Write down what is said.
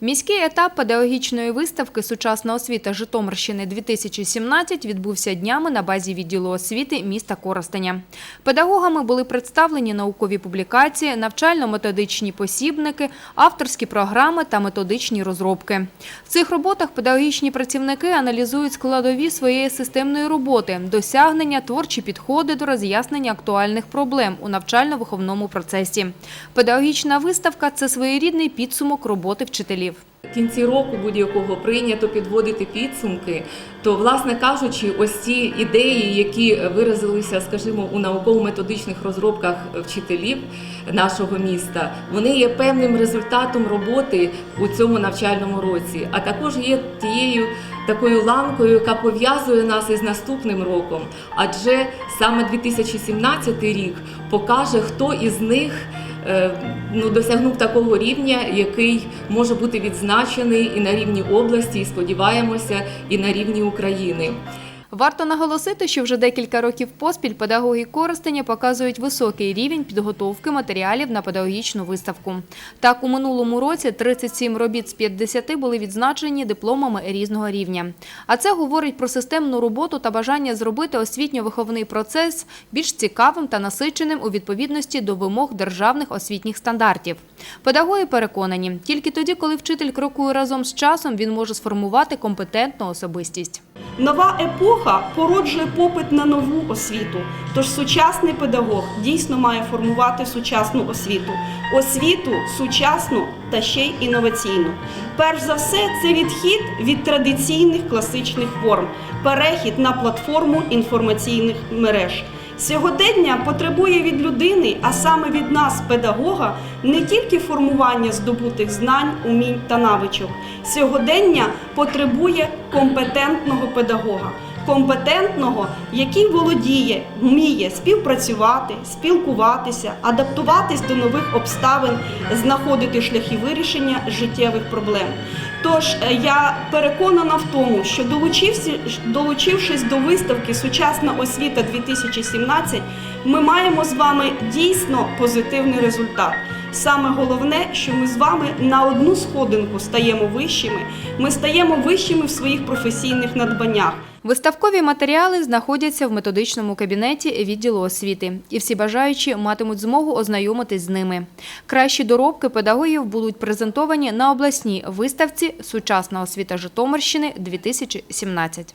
Міський етап педагогічної виставки Сучасна освіта Житомирщини 2017 відбувся днями на базі відділу освіти міста Коростеня. Педагогами були представлені наукові публікації, навчально-методичні посібники, авторські програми та методичні розробки. В цих роботах педагогічні працівники аналізують складові своєї системної роботи, досягнення, творчі підходи до роз'яснення актуальних проблем у навчально-виховному процесі. Педагогічна виставка – це своєрідний підсумок роботи вчителів. В кінці року будь-якого прийнято підводити підсумки, то, власне кажучи, ось ці ідеї, які виразилися, скажімо, у науково-методичних розробках вчителів нашого міста, вони є певним результатом роботи у цьому навчальному році, а також є тією такою ланкою, яка пов'язує нас із наступним роком. Адже саме 2017 рік покаже, хто із них ну, досягнув такого рівня, який може бути відзначений і на рівні області, і сподіваємося, і на рівні України. Варто наголосити, що вже декілька років поспіль педагоги Коростеня показують високий рівень підготовки матеріалів на педагогічну виставку. Так, у минулому році 37 робіт з 50 були відзначені дипломами різного рівня. А це говорить про системну роботу та бажання зробити освітньо-виховний процес більш цікавим та насиченим у відповідності до вимог державних освітніх стандартів. Педагоги переконані, тільки тоді, коли вчитель крокує разом з часом, він може сформувати компетентну особистість. Нова епоха породжує попит на нову освіту. Тож сучасний педагог дійсно має формувати сучасну освіту, освіту сучасну та ще й інноваційну. Перш за все, це відхід від традиційних класичних форм, перехід на платформу інформаційних мереж. Сьогодення потребує від людини, а саме від нас, педагога, не тільки формування здобутих знань, умінь та навичок. Сьогодення потребує компетентного педагога, компетентного, який володіє, вміє співпрацювати, спілкуватися, адаптуватись до нових обставин, знаходити шляхи вирішення життєвих проблем. Тож е, я переконана в тому, що долучившись до виставки Сучасна освіта 2017, ми маємо з вами дійсно позитивний результат. Саме головне, що ми з вами на одну сходинку стаємо вищими. Ми стаємо вищими в своїх професійних надбаннях. Виставкові матеріали знаходяться в методичному кабінеті відділу освіти, і всі бажаючі матимуть змогу ознайомитись з ними. Кращі доробки педагогів будуть презентовані на обласній виставці Сучасна освіта Житомирщини 2017.